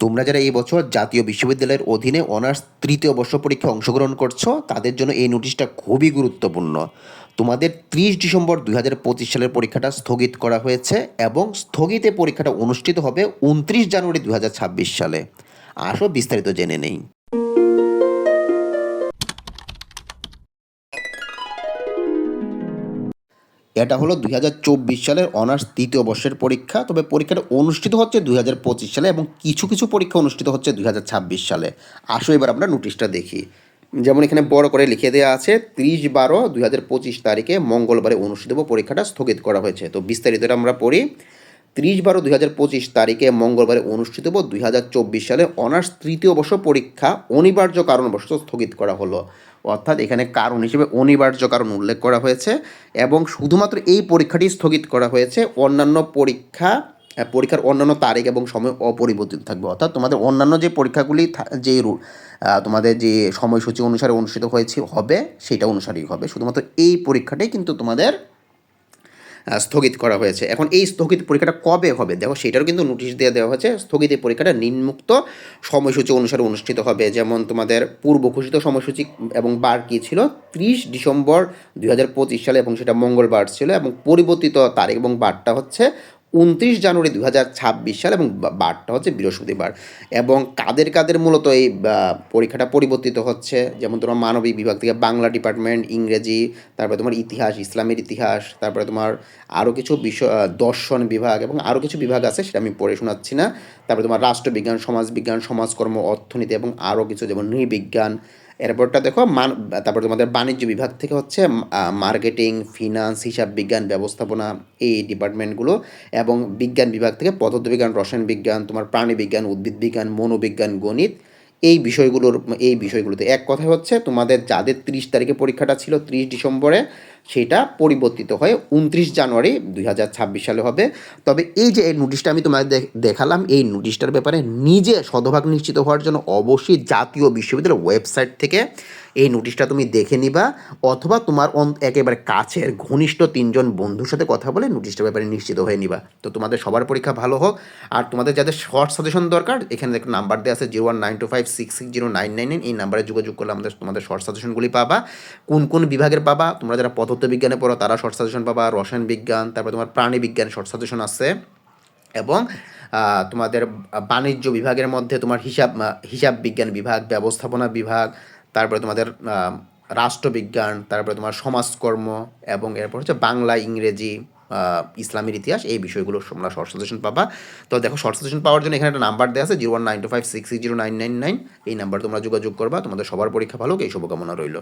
তোমরা যারা এই বছর জাতীয় বিশ্ববিদ্যালয়ের অধীনে অনার্স তৃতীয় বর্ষ পরীক্ষায় অংশগ্রহণ করছ, তাদের জন্য এই নোটিশটা খুবই গুরুত্বপূর্ণ। তোমাদের ত্রিশ ডিসেম্বর দুই হাজার পঁচিশ সালের পরীক্ষাটা স্থগিত করা হয়েছে এবং স্থগিতে পরীক্ষাটা অনুষ্ঠিত হবে উনত্রিশ জানুয়ারি দু হাজার ছাব্বিশ সালে। আসো বিস্তারিত জেনে নেই। এটা হলো দুই হাজার চব্বিশ সালের অনার্স তৃতীয় বর্ষের পরীক্ষা, তবে পরীক্ষাটা অনুষ্ঠিত হচ্ছে দুই হাজার পঁচিশ সালে এবং কিছু কিছু পরীক্ষা অনুষ্ঠিত হচ্ছে দুই হাজার ছাব্বিশ সালে। আসো এবার আমরা নোটিশটা দেখি। যেমন এখানে বড় করে লিখে দেওয়া আছে, ত্রিশ বারো দুই তারিখে মঙ্গলবারে অনুষ্ঠিত পরীক্ষাটা স্থগিত করা হয়েছে। তো বিস্তারিত আমরা পড়ি। ত্রিশ বারো দুই হাজার পঁচিশ তারিখে মঙ্গলবারে অনুষ্ঠিত দুই হাজার চব্বিশ সালে অনার্স তৃতীয় বর্ষ পরীক্ষা অনিবার্য কারণবশত স্থগিত করা হলো। অর্থাৎ এখানে কারণ হিসেবে অনিবার্য কারণ উল্লেখ করা হয়েছে এবং শুধুমাত্র এই পরীক্ষাটি স্থগিত করা হয়েছে। অন্যান্য পরীক্ষা পরীক্ষার অন্যান্য তারিখ এবং সময় অপরিবর্তিত থাকবে। অর্থাৎ তোমাদের অন্যান্য যে পরীক্ষাগুলি যে তোমাদের যে সময়সূচি অনুসারে অনুষ্ঠিত হয়েছে, হবে, সেটা অনুসারেই হবে। শুধুমাত্র এই পরীক্ষাটাই কিন্তু তোমাদের স্থগিত করা হয়েছে। এখন এই স্থগিত পরীক্ষাটা কবে হবে? দেখো সেটারও কিন্তু নোটিশ দিয়ে দেওয়া হয়েছে। স্থগিত এই পরীক্ষাটা নিম্মুক্ত সময়সূচি অনুসারে অনুষ্ঠিত হবে। যেমন তোমাদের পূর্ব ঘোষিত সময়সূচি এবং বার কী ছিল? ত্রিশ ডিসেম্বর দুই হাজার পঁচিশ সালে এবং সেটা মঙ্গলবার ছিল এবং পরিবর্তিত তারিখ এবং বারটা হচ্ছে উনত্রিশ জানুয়ারি দু হাজার ছাব্বিশ সাল এবং বারটা হচ্ছে বৃহস্পতিবার। এবং কাদের কাদের মূলত এই পরীক্ষাটা পরিবর্তিত হচ্ছে? যেমন তোমার মানবিক বিভাগ থেকে বাংলা ডিপার্টমেন্ট, ইংরেজি, তারপরে তোমার ইতিহাস, ইসলামের ইতিহাস, তারপরে তোমার আরও কিছু বিষয় দর্শন বিভাগ এবং আরও কিছু বিভাগ আছে সেটা আমি পড়ে শোনাচ্ছি না। তারপরে তোমার রাষ্ট্রবিজ্ঞান, সমাজবিজ্ঞান, সমাজকর্ম, অর্থনীতি এবং আরও কিছু, যেমন নৃবিজ্ঞান এরপরটা দেখো, মান তারপর তোমাদের বাণিজ্য বিভাগ থেকে হচ্ছে মার্কেটিং ফিনান্স হিসাব বিজ্ঞান, ব্যবস্থাপনা এই ডিপার্টমেন্টগুলো এবং বিজ্ঞান বিভাগ থেকে পদার্থবিজ্ঞান, রসায়ন বিজ্ঞান, তোমার প্রাণী বিজ্ঞান, উদ্ভিদ বিজ্ঞান, মনোবিজ্ঞান, গণিত এই বিষয়গুলোর এই বিষয়গুলোতে। এক কথা হচ্ছে, তোমাদের যাদের ত্রিশ তারিখে পরীক্ষাটা ছিল ত্রিশ ডিসেম্বরে সেটা পরিবর্তিত হয়ে উনত্রিশ জানুয়ারি দুই হাজার ছাব্বিশ সালে হবে। তবে এই যে এই নোটিশটা আমি তোমাদের দেখ- দেখালাম, এই নোটিশটার ব্যাপারে নিজে শতভাগ নিশ্চিত হওয়ার জন্য অবশ্যই জাতীয় বিশ্ববিদ্যালয়ের ওয়েবসাইট থেকে এই নোটিশটা তুমি দেখে নিবা, অথবা তোমার একেবারে কাছের ঘনিষ্ঠ তিনজন বন্ধুর সাথে কথা বলে নোটিশটার ব্যাপারে নিশ্চিত হয়ে নিবা। তো তোমাদের সবার পরীক্ষা ভালো হোক। আর তোমাদের যাদের শর্ট সাজেশন দরকার, এখানে একটা নাম্বার দেওয়া আছে zero one nine two five six six zero nine nine nine. এই নাম্বারে যোগাযোগ করলে আমাদের তোমাদের শর্ট সাজেশনগুলি পাবা। কোন কোন বিভাগের পাবা, তোমরা যারা পদার্থ বিজ্ঞানে পড়ো, তারা শর্ট সাজেশন পাবা, রসায়ন বিজ্ঞান, তারপর তোমার প্রাণী বিজ্ঞান শর্ট সাজেশন আছে। এবং তোমাদের বাণিজ্য বিভাগের মধ্যে তোমার হিসাব হিসাব বিজ্ঞান বিভাগ, ব্যবস্থাপনা বিভাগ, তারপরে তোমাদের রাষ্ট্রবিজ্ঞান, তারপরে তোমার সমাজকর্ম, এবং এরপর হচ্ছে বাংলা, ইংরেজি ইসলামের ইতিহাস, এই বিষয়গুলো তোমরা শর্ট সাজেশন পাবা। তো দেখো শর্ট সাজেশন পাওয়ার জন্য এখানে একটা নাম্বার দেওয়া আছে zero one nine two five six zero nine nine nine এই নাম্বার তোমরা যোগাযোগ করবা, তোমাদের সবার পরীক্ষা ভালো এই শুভকামনা রইল।